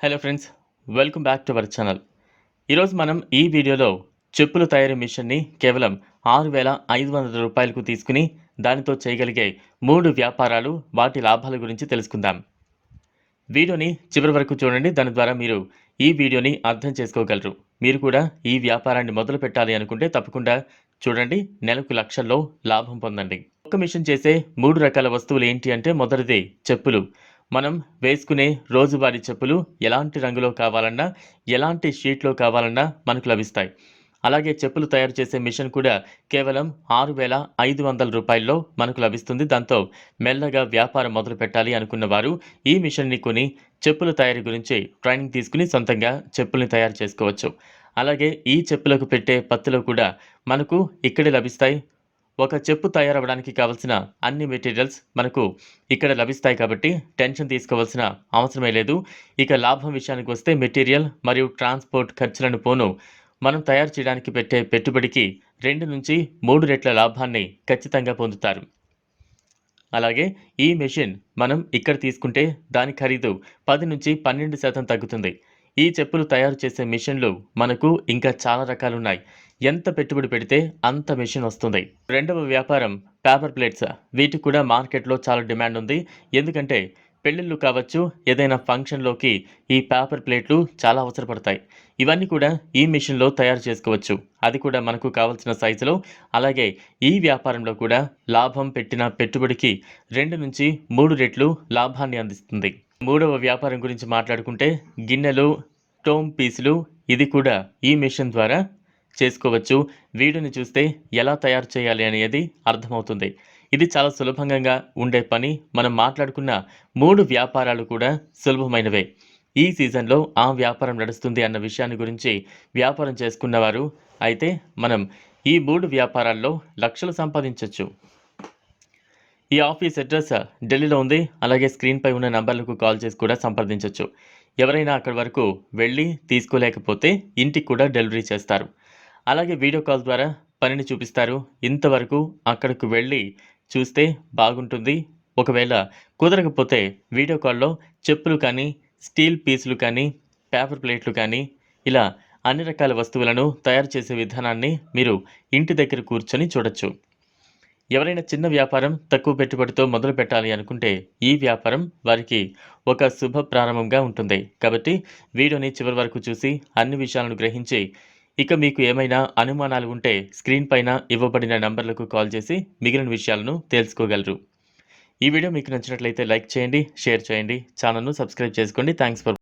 Hello friends welcome back to our channel. ఈరోజు మనం ఈ వీడియోలో చెప్పుల తయారీ మిషన్ని కేవలం ఆరు వేల ఐదు వందల రూపాయలకు తీసుకుని దానితో చేయగలిగే మూడు వ్యాపారాలు వాటి లాభాల గురించి తెలుసుకుందాం. వీడియోని చివరి వరకు చూడండి దాని ద్వారా మీరు ఈ వీడియోని అర్థం చేసుకోగలరు. మీరు కూడా ఈ వ్యాపారాన్ని మొదలు పెట్టాలి అనుకుంటే తప్పకుండా చూడండి నెలకు లక్షల్లో లాభం పొందండి. ఒక్క మిషన్ చేసే మూడు రకాల వస్తువులు ఏంటి అంటే మొదటిది చెప్పులు. మనం వేసుకునే రోజువారీ చెప్పులు ఎలాంటి రంగులో కావాలన్నా ఎలాంటి షీట్లో కావాలన్నా మనకు లభిస్తాయి. అలాగే చెప్పులు తయారు చేసే మిషన్ కూడా కేవలం ఆరు వేల ఐదు వందల రూపాయల్లో మనకు లభిస్తుంది. దాంతో మెల్లగా వ్యాపారం మొదలు పెట్టాలి అనుకున్న వారు ఈ మిషన్ని కొని చెప్పుల తయారీ గురించి ట్రైనింగ్ తీసుకుని సొంతంగా చెప్పుల్ని తయారు చేసుకోవచ్చు. అలాగే ఈ చెప్పులకు పెట్టే పత్తులు కూడా మనకు ఇక్కడే లభిస్తాయి. ఒక చెప్పు తయారవడానికి కావలసిన అన్ని మెటీరియల్స్ మనకు ఇక్కడ లభిస్తాయి కాబట్టి టెన్షన్ తీసుకోవాల్సిన అవసరమే లేదు. ఇక లాభం విషయానికి వస్తే మెటీరియల్ మరియు ట్రాన్స్పోర్ట్ ఖర్చులను పోను. మనం తయారు చేయడానికి పెట్టే పెట్టుబడికి రెండు నుంచి మూడు రెట్ల లాభాన్ని ఖచ్చితంగా పొందుతారు. అలాగే ఈ మెషిన్ మనం ఇక్కడ తీసుకుంటే దాని ఖరీదు పది నుంచి పన్నెండు శాతం తగ్గుతుంది. ఈ చెప్పులు తయారు చేసే మిషన్లు మనకు ఇంకా చాలా రకాలున్నాయి. ఎంత పెట్టుబడి పెడితే అంత మిషన్ వస్తుంది. రెండవ వ్యాపారం పేపర్ ప్లేట్స్. వీటికి కూడా మార్కెట్లో చాలా డిమాండ్ ఉంది. ఎందుకంటే పెళ్ళిళ్ళు కావచ్చు ఏదైనా ఫంక్షన్లోకి ఈ పేపర్ ప్లేట్లు చాలా అవసరపడతాయి. ఇవన్నీ కూడా ఈ మిషన్లో తయారు చేసుకోవచ్చు. అది కూడా మనకు కావాల్సిన సైజులో. అలాగే ఈ వ్యాపారంలో కూడా లాభం పెట్టిన పెట్టుబడికి రెండు నుంచి మూడు రెట్లు లాభాన్ని అందిస్తుంది. మూడవ వ్యాపారం గురించి మాట్లాడుకుంటే గిన్నెలు టోమ్ పీసులు ఇది కూడా ఈ మిషన్ ద్వారా చేసుకోవచ్చు. వీడియోని చూస్తే ఎలా తయారు చేయాలి అనేది అర్థమవుతుంది. ఇది చాలా సులభంగా ఉండే పని. మనం మాట్లాడుకున్న మూడు వ్యాపారాలు కూడా సులభమైనవే. ఈ సీజన్లో ఆ వ్యాపారం నడుస్తుంది అన్న విషయాన్ని గురించి వ్యాపారం చేసుకున్నవారు అయితే మనం ఈ మూడు వ్యాపారాల్లో లక్షలు సంపాదించవచ్చు ఈ ఆఫీస్ అడ్రస్ ఢిల్లీలో ఉంది. అలాగే స్క్రీన్పై ఉన్న నంబర్లకు కాల్ చేసి కూడా సంప్రదించవచ్చు ఎవరైనా అక్కడి వరకు వెళ్ళి తీసుకోలేకపోతే ఇంటికి కూడా డెలివరీ చేస్తారు. అలాగే వీడియో కాల్ ద్వారా పనిని చూపిస్తారు. ఇంతవరకు అక్కడికి వెళ్ళి చూస్తే బాగుంటుంది. ఒకవేళ కుదరకపోతే వీడియో కాల్లో చెప్పులు కానీ స్టీల్ పీసులు కానీ పేపర్ ప్లేట్లు కానీ ఇలా అన్ని రకాల వస్తువులను తయారు చేసే విధానాన్ని మీరు ఇంటి దగ్గర కూర్చొని చూడొచ్చు. ఎవరైనా చిన్న వ్యాపారం తక్కువ పెట్టుబడితో మొదలు పెట్టాలి అనుకుంటే ఈ వ్యాపారం వారికి ఒక శుభ ప్రారంభంగా ఉంటుంది. కాబట్టి వీడియోని చివరి వరకు చూసి అన్ని విషయాలను గ్రహించి ఇక మీకు ఏమైనా అనుమానాలు ఉంటే స్క్రీన్ పైన ఇవ్వబడిన నంబర్లకు కాల్ చేసి మిగిలిన విషయాలను తెలుసుకోగలరు. ఈ వీడియో మీకు నచ్చినట్లయితే లైక్ చేయండి షేర్ చేయండి ఛానల్ను సబ్స్క్రైబ్ చేసుకోండి. Thanks for